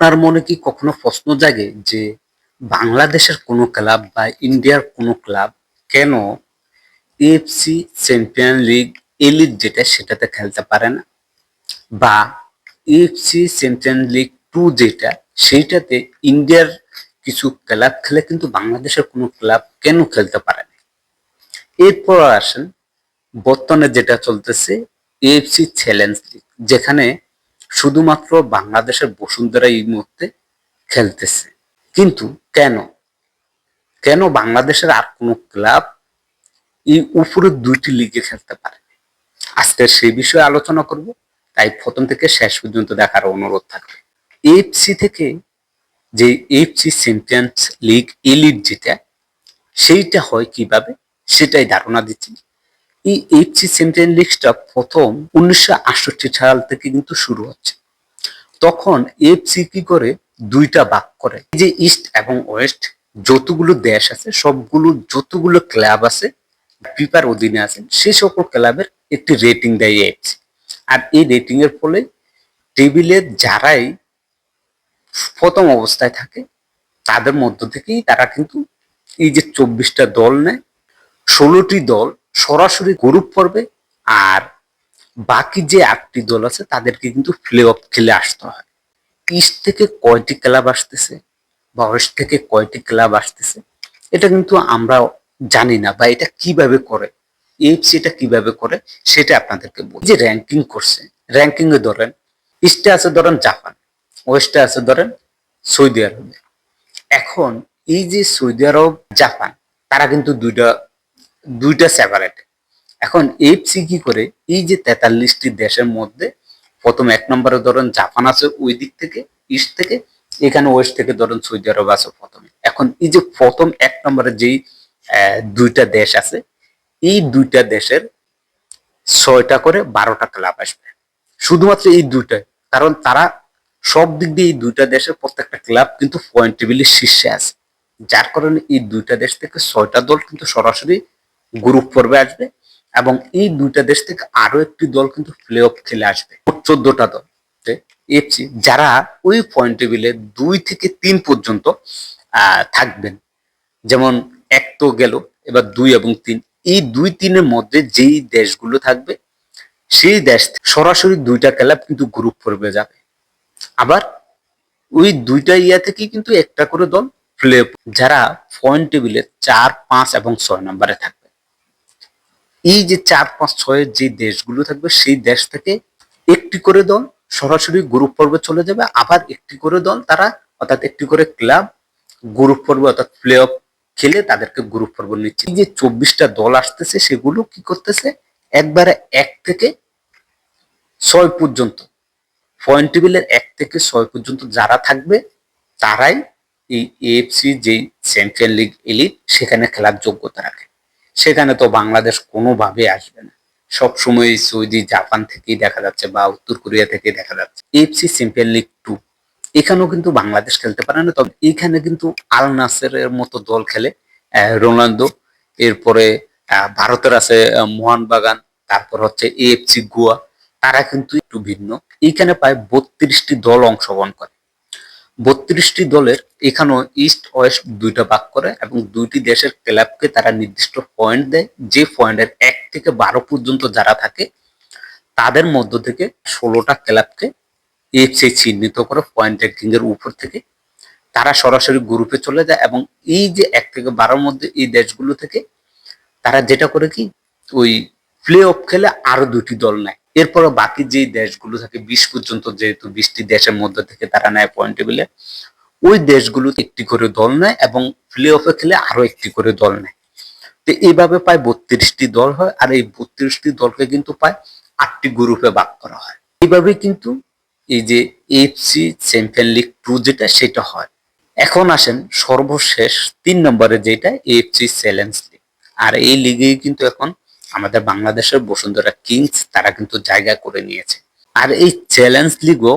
আপনার মনে কি কখনো প্রশ্ন জাগে যে বাংলাদেশের কোনো ক্লাব বা ইন্ডিয়ার কোনো ক্লাব কেন এফসি চ্যাম্পিয়ন লিগ এলিট যেটা সেটাতে খেলতে পারে না? বা এফসি চ্যাম্পিয়ন লিগ টু যেটা সেইটাতে ইন্ডিয়ার কিছু ক্লাব খেলে কিন্তু বাংলাদেশের কোনো ক্লাব কেন খেলতে পারে না? এরপর আসেন, বর্তমানে যেটা চলতেছে এএফসি চ্যালেঞ্জ লিগ যেখানে শুধুমাত্র বাংলাদেশের বসুন্ধরা এই মুহূর্তে খেলতেছে। কিন্তু কেন? কেন বাংলাদেশের আর কোনো ক্লাব এই উপরের দুইটি লিগে খেলতে পারে? আজকে সেই বিষয়ে আলোচনা করব, তাই প্রথম থেকে শেষ পর্যন্ত দেখার অনুরোধ থাকবে। এফসি থেকে যে এফসি চ্যাম্পিয়ন্স লিগ এলিট যেটা, সেইটা হয় কীভাবে, সেটাই ধারণা দিচ্ছি। এই এইচসি চ্যাম্পিয়ন লিগটা প্রথম উনিশশো আটষট্টি সাল থেকে কিন্তু শুরু হচ্ছে। তখন এফসি কি করে? দুইটা ভাগ করে। যে ইস্ট এবং ওয়েস্ট যতগুলো দেশ আছে, সবগুলো, যতগুলো ক্লাব আছে ফিফার অধীনে আছে সেই সকল ক্লাবের একটি রেটিং দেয় এফসি আর এই রেটিং এর ফলে টেবিলে যারাই প্রথম অবস্থায় থাকে, তাদের মধ্য থেকেই তারা কিন্তু এই যে চব্বিশটা দল নেয়, ষোলোটি দল সরাসরি গ্রুপ পর্বে আর বাকি যে আটটি দল আছে তাদেরকে কিন্তু প্লে অফ খেলে আসতে হয়। ইস্ট থেকে কয়টি ক্লাব আসতেছে বা ওয়েস্ট থেকে কয়টি ক্লাব আসতেছে, এটা কিন্তু আমরা জানি না বা এটা কীভাবে করে এফসি এটা কীভাবে করে সেটা আপনাদেরকে বলি। যে র্যাঙ্কিং করছে র্যাঙ্কিং এ ধরেন ইস্টে আছে ধরেন জাপান ওয়েস্টে আছে ধরেন সৌদি আরবে এখন এই যে সৌদি আরব জাপান তারা কিন্তু দুইটা দুইটা সেপারেট এখন এফসি কি করে? এই যে তেতাল্লিশটি দেশের মধ্যে প্রথম এক নম্বরে ধরেন জাপান আছে ওই দিক থেকে ইস্ট থেকে, এখানে ওয়েস্ট থেকে ধরেন সৌদি আরব আছে প্রথমে। এখন এই যে প্রথম এক নম্বরে যেই দুইটা দেশ আছে, এই দুইটা দেশের ছয়টা করে বারোটা ক্লাব আসবে। শুধুমাত্র এই দুইটা, কারণ তারা সব দিক দিয়ে এই দুইটা দেশের প্রত্যেকটা ক্লাব কিন্তু পয়েন্ট টেবিলের শীর্ষে আছে। যার কারণে এই দুইটা দেশ থেকে ছয়টা দল কিন্তু সরাসরি গ্রুপ পর্বে আসবে এবং এই দুইটা দেশ থেকে আরও একটি দল কিন্তু প্লে অফ খেলে আসবে। চোদ্দটা দল। এফসি যারা ওই পয়েন্ট টেবিলে দুই থেকে তিন পর্যন্ত থাকবেন। যেমন এক তো গেল, এবার দুই এবং তিন। এই দুই তিনের মধ্যে যেই দেশগুলো থাকবে, সেই দেশ থেকে সরাসরি দুইটা ক্লাব কিন্তু গ্রুপ পর্বে যাবে। আবার ওই দুইটা ইয়া থেকেই কিন্তু একটা করে দল প্লে যারা পয়েন্ট টেবিলে চার, পাঁচ এবং ছয় নম্বরে থাকবে। এই যে চার, পাঁচ ছয়ের যে দেশগুলো থাকবে, সেই দেশ থেকে একটি করে দল সরাসরি গ্রুপ পর্বে চলে যাবে। আবার একটি করে দল তারা অর্থাৎ একটি করে ক্লাব গ্রুপ পর্বে অর্থাৎ প্লে অফ খেলে তাদেরকে গ্রুপ পর্ব নিচ্ছে। এই যে চব্বিশটা দল আসতেছে, সেগুলো কি করতেছে? একবারে এক থেকে ছয় পর্যন্ত পয়েন্ট টেবিলের এক থেকে ছয় পর্যন্ত যারা থাকবে, তারাই এই এএফসি যেই চ্যাম্পিয়ন লিগ এলিট সেখানে খেলার যোগ্যতা রাখে। সেখানে তো বাংলাদেশ কোনোভাবে আসবে না। সব সময় সৌদি জাপান থেকেই দেখা যাচ্ছে বা উত্তর কোরিয়া থেকে দেখা যাচ্ছে। এফসি চ্যাম্পিয়ন লিগ টু এখানেও কিন্তু বাংলাদেশ খেলতে পারে না তবে এখানে কিন্তু আল নাসেরের মতো দল খেলে আহ, রোনালদো এরপরে ভারতের আছে মোহনবাগান তারপর হচ্ছে এএফসি গোয়া তারা কিন্তু একটু ভিন্ন। এখানে প্রায় বত্রিশটি দল অংশগ্রহণ করে। বত্রিশটি দলের এখানেও ইস্ট ওয়েস্ট দুইটা ভাগ করে এবং দুইটি দেশের ক্লাবকে তারা নির্দিষ্ট পয়েন্ট দেয়। যে পয়েন্টের এক থেকে বারো পর্যন্ত যারা থাকে, তাদের মধ্য থেকে ষোলোটা ক্লাবকে এফসি চিহ্নিত করে পয়েন্ট র্যাঙ্কিং এর উপর থেকে তারা সরাসরি গ্রুপে চলে যায় এবং এই যে এক থেকে বারোর মধ্যে এই দেশগুলো থেকে তারা যেটা করে কি, ওই প্লে অফ খেলে আরও দুটি দল নেয়। এরপরে বাকি যে দেশগুলো থাকে, বিশ পর্যন্ত যেহেতু বিশটি দেশের মধ্যে থেকে তারা নেয় পয়েন্ট টেবিলে ওই দেশগুলো একটি করে দল নেয় এবং প্লে অফে খেলে আরও একটি করে দল নেয়। তো এইভাবে প্রায় বত্রিশটি দল হয় আর এই বত্রিশটি দলকে কিন্তু প্রায় আটটি গ্রুপে ভাগ করা হয়। এইভাবে কিন্তু এই যে এফসি চ্যাম্পিয়ন লিগ টু যেটা, সেটা হয়। এখন আসেন সর্বশেষ তিন নম্বরে যেটা এফসি চ্যালেঞ্জ লিগ আর এই লিগেই কিন্তু এখন আমাদের বাংলাদেশের বসুন্ধরা কিংস তারা কিন্তু জায়গা করে নিয়েছে। আর এই চ্যালেঞ্জ লিগও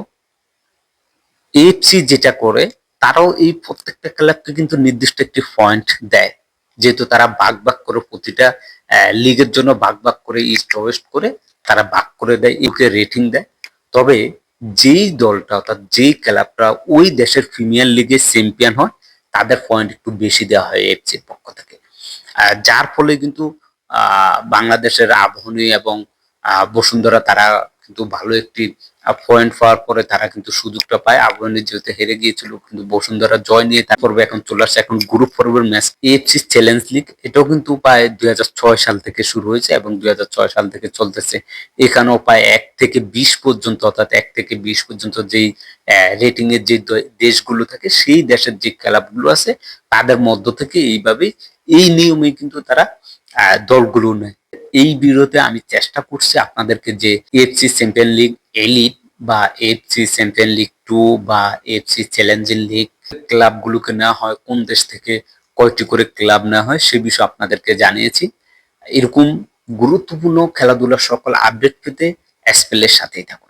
এফসি যেটা করে, তারাও এই প্রত্যেকটা ক্লাবকে কিন্তু নির্দিষ্ট একটি পয়েন্ট দেয়। যেহেতু তারা ভাগ ভাগ করে প্রতিটা লিগের জন্য ভাগ ভাগ করে ইস্ট ওয়েস্ট করে তারা ভাগ করে দেয় একে রেটিং দেয়। তবে যেই দলটা, অর্থাৎ যেই ক্লাবটা ওই দেশের প্রিমিয়ার লিগে চ্যাম্পিয়ন হয়, তাদের পয়েন্ট একটু বেশি দেওয়া হয় এফসির পক্ষ থেকে। যার ফলে কিন্তু বাংলাদেশের আবহনী এবং বসুন্ধরা তারা কিন্তু ভালো একটি পয়েন্ট পাওয়ার পরে তারা কিন্তু সুযোগটা পায়। আবহনী যেহেতু হেরে গিয়েছিল, কিন্তু বসুন্ধরা জয় নিয়ে তার পর্বে এখন চলে আসছে। এখন গ্রুপ পর্বের ম্যাচ এএফসি চ্যালেঞ্জ লিগ এটাও কিন্তু প্রায় দুই ছয় সাল থেকে শুরু হয়েছে এবং দুই হাজার ছয় সাল থেকে চলতেছে। এখানেও প্রায় এক থেকে বিশ পর্যন্ত, অর্থাৎ এক থেকে বিশ পর্যন্ত যেই রেটিং এর যে দেশগুলো থাকে, সেই দেশের যে ক্লাবগুলো আছে, তাদের মধ্য থেকে এইভাবে এই নিয়মে কিন্তু তারা দলগুলো নেয়। এই ভিডিওতে আমি চেষ্টা করছি আপনাদেরকে যে এফসি চ্যাম্পিয়ন লিগ এলিট বা এফসি চ্যাম্পিয়ন লিগ টু বা এফসি চ্যালেঞ্জিং লিগ ক্লাবগুলোকে নেওয়া হয় কোন দেশ থেকে কয়টি করে ক্লাব নেওয়া হয় সে বিষয়ে আপনাদেরকে জানিয়েছি। এরকম গুরুত্বপূর্ণ খেলাধুলা সকল আপডেট পেতে এসপেলের সাথেই থাকুন।